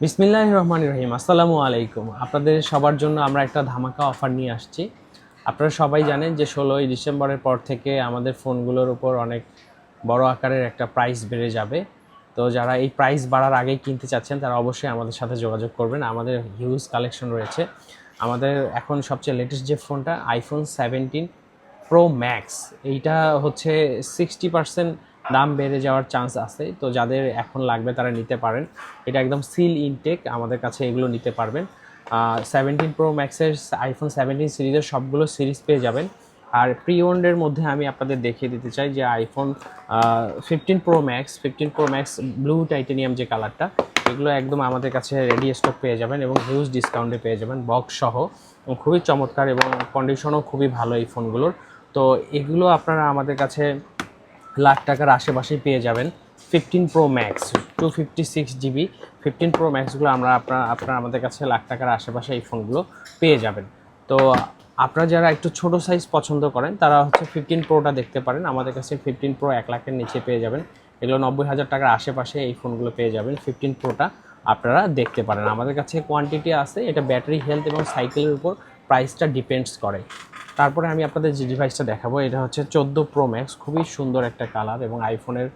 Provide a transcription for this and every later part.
বিসমিল্লাহ রহমান রহিম, আসসালামু আলাইকুম। আপনাদের সবার জন্য আমরা একটা ধামাকা অফার নিয়ে আসছি। আপনারা সবাই জানেন যে ষোলোই ডিসেম্বরের পর থেকে আমাদের ফোনগুলোর উপর অনেক বড় আকারের একটা প্রাইস বেড়ে যাবে। তো যারা এই প্রাইস বাড়ার আগেই কিনতে চাচ্ছেন, তারা অবশ্যই আমাদের সাথে যোগাযোগ করবেন। আমাদের হিউজ কালেকশন রয়েছে। আমাদের এখন সবচেয়ে লেটেস্ট যে ফোনটা আইফোন সেভেন্টিন প্রো ম্যাক্স এইটা হচ্ছে সিক্সটি পার্সেন্ট দাম বেড়ে যাওয়ার চান্স আছে। তো যাদের এখন লাগবে তারা নিতে পারেন। এটা একদম সিল ইনটেক আমাদের কাছে এগুলো নিতে পারবেন। সেভেন্টিন প্রো ম্যাক্সের আইফোন সেভেন্টিন সিরিজের সবগুলো সিরিজ পেয়ে যাবেন। আর প্রি ওন্ডের মধ্যে আমি আপনাদের দেখিয়ে দিতে চাই যে iPhone fifteen pro max fifteen pro max blue titanium যে কালারটা এগুলো একদম আমাদের কাছে রেডি স্টক পেয়ে যাবেন এবং হিউজ ডিসকাউন্টে পেয়ে যাবেন বক্স সহ। খুবই চমৎকার এবং কন্ডিশনও খুবই ভালো এই ফোনগুলোর তো এগুলো আপনারা আমাদের কাছে লাখ টাকার আশেপাশেই পেয়ে যাবেন fifteen pro max two fifty six GB fifteen pro ম্যাক্সগুলো আমরা আপনার, আপনারা আমাদের কাছে লাখ টাকার আশেপাশে এই ফোনগুলো পেয়ে যাবেন। তো আপনারা যারা একটু ছোট সাইজ পছন্দ করেন, তারা হচ্ছে ফিফটিন প্রোটা দেখতে পারেন। আমাদের কাছে ফিফটিন প্রো এক লাখের নিচে পেয়ে যাবেন। এগুলো নব্বই হাজার টাকার আশেপাশে এই ফোনগুলো পেয়ে যাবেন। ফিফটিন প্রোটা আপনারা দেখতে পারেন। আমাদের কাছে কোয়ান্টিটি আছে, এটা ব্যাটারি হেলথ এবং সাইকেলের উপর প্রাইসটা ডিপেন্ডস করে। তারপরে আমি আপনাদের যে ডিভাইসটা দেখাবো, এটা হচ্ছে চোদ্দ প্রো ম্যাক্স খুবই সুন্দর একটা কালার এবং আইফোনের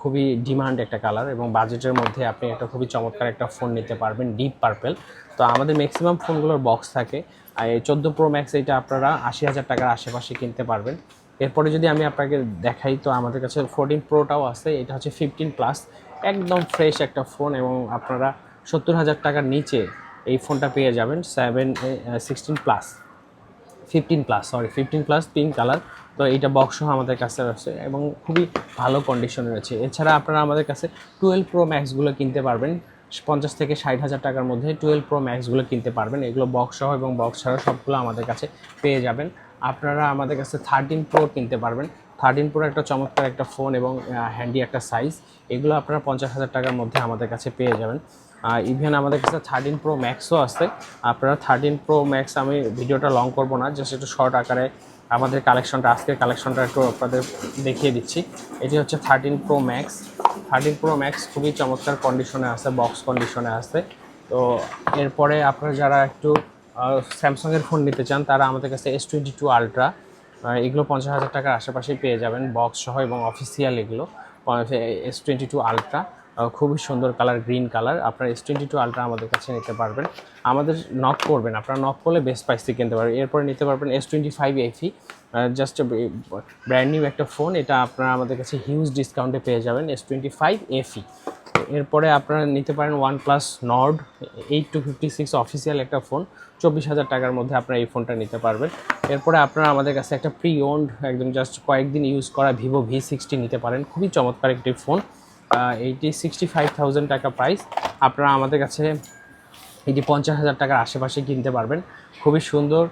খুবই ডিমান্ড একটা কালার এবং বাজেটের মধ্যে আপনি একটা খুবই চমৎকার একটা ফোন নিতে পারবেন ডিপ পার্পেল তো আমাদের ম্যাক্সিমাম ফোনগুলোর বক্স থাকে। আর এই চোদ্দ প্রো ম্যাক্স এটা আপনারা আশি হাজার টাকার আশেপাশে কিনতে পারবেন। এরপরে যদি আমি আপনাকে দেখাই, তো আমাদের কাছে ফোরটিন প্রোটাও আছে, এটা হচ্ছে ফিফটিন প্লাস একদম ফ্রেশ একটা ফোন এবং আপনারা সত্তর হাজার টাকার নিচে এই ফোনটা পেয়ে যাবেন seven sixteen plus fifteen plus sorry fifteen plus pink colour তো এইটা বক্সও আমাদের কাছে রয়েছে এবং খুবই ভালো কন্ডিশনে রয়েছে। এছাড়া আপনারা আমাদের কাছে টুয়েলভ প্রো ম্যাক্সগুলো কিনতে পারবেন। পঞ্চাশ থেকে ষাট হাজার টাকার মধ্যে টুয়েলভ প্রো ম্যাক্সগুলো কিনতে পারবেন। এগুলো বক্স সহ এবং বক্স ছাড়া সবগুলো আমাদের কাছে পেয়ে যাবেন। আপনারা আমাদের কাছে থার্টিন প্রো কিনতে পারবেন। থার্টিন প্রো একটা চমৎকার একটা ফোন এবং হ্যান্ডি একটা সাইজ এগুলো আপনারা পঞ্চাশ হাজার টাকার মধ্যে আমাদের কাছে পেয়ে যাবেন। ইভেন আমাদের কাছে থার্টিন প্রো ম্যাক্সও আছে। আপনারা থার্টিন প্রো ম্যাক্স আমি ভিডিওটা লং করব না জাস্ট একটু শর্ট আকারে আমাদের কালেকশনটা আজকের কালেকশনটা একটু আপনাদের দেখিয়ে দিচ্ছি। এটি হচ্ছে thirteen pro max. Thirteen pro max খুবই চমৎকার কন্ডিশনে আছে বক্স কন্ডিশনে আছে। তো এরপরে আপনারা যারা একটু স্যামসাংয়ের ফোন নিতে চান, তারা আমাদের কাছে এস টোয়েন্টি টু আলট্রা এগুলো পঞ্চাশ হাজার টাকার আশেপাশেই পেয়ে যাবেন বক্স সহ এবং অফিসিয়াল এগুলো এস টোয়েন্টি টু আলট্রা খুবই সুন্দর কালার, গ্রিন কালার। আপনারা এস টোয়েন্টি টু আলট্রা আমাদের কাছে নিতে পারবেন। আমাদের নক করবেন, আপনারা নক করলে বেস্ট প্রাইস থেকে কিনতে পারবেন। এরপরে নিতে পারবেন S twenty five F E just brand new একটা ফোন এটা আপনারা আমাদের কাছে হিউজ ডিসকাউন্টে পেয়ে যাবেন এস টোয়েন্টি ফাইভ এফি এরপরে আপনারা নিতে পারেন OnePlus Nord eight two fifty six official একটা ফোন চব্বিশ হাজার টাকার মধ্যে আপনারা এই ফোনটা নিতে পারবেন। এরপরে আপনারা আমাদের কাছে একটা প্রি ওন্ড একদম জাস্ট কয়েকদিন ইউজ করা ভিভো ভি সিক্সটি নিতে পারেন। খুবই চমৎকার একটি phone eighty sixty five thousand টাকা প্রাইস আপনারা আমাদের কাছে এটি পঞ্চাশ হাজার টাকার আশেপাশে কিনতে পারবেন। খুবই সুন্দর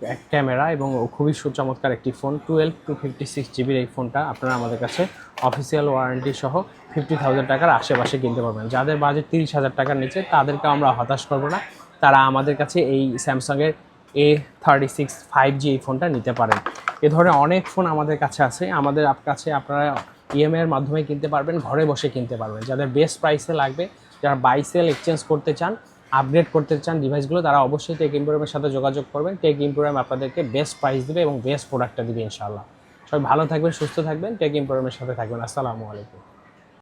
এক ক্যামেরা এবং খুবই সু- চমৎকার একটি phone twelve two fifty six জিবির এই ফোনটা আপনারা আমাদের কাছে অফিসিয়াল ওয়ারেন্টি সহ ফিফটি থাউজেন্ড টাকার আশেপাশে কিনতে পারবেন। যাদের বাজেট তিরিশ হাজার টাকার নিচে তাদেরকে আমরা হতাশ করব না। তারা আমাদের কাছে এই স্যামসাংয়ের A thirty six five G এই ফোনটা নিতে পারেন। এ ধরনের অনেক ফোন আমাদের কাছে আছে। আমাদের কাছে আপনারা ইএমআই এর মাধ্যমে কিনতে পারবেন, ঘরে বসে কিনতে পারবেন। যাদের বেস্ট প্রাইসে লাগবে, যারা বাই সেল এক্সচেঞ্জ করতে চান আপগ্রেড করতে চান ডিভাইসগুলো তারা অবশ্যই টেক ইম্পোরিয়ামের সাথে যোগাযোগ করবেন। টেক ইম্পোরিয়াম আপনাদেরকে বেস্ট প্রাইস দেবে এবং বেস্ট প্রোডাক্টটা দেবে, ইনশাআল্লাহ। সবাই ভালো থাকবেন, সুস্থ থাকবেন। টেক ইম্পোরিয়ামের সাথে থাকবেন। আসসালামু আলাইকুম।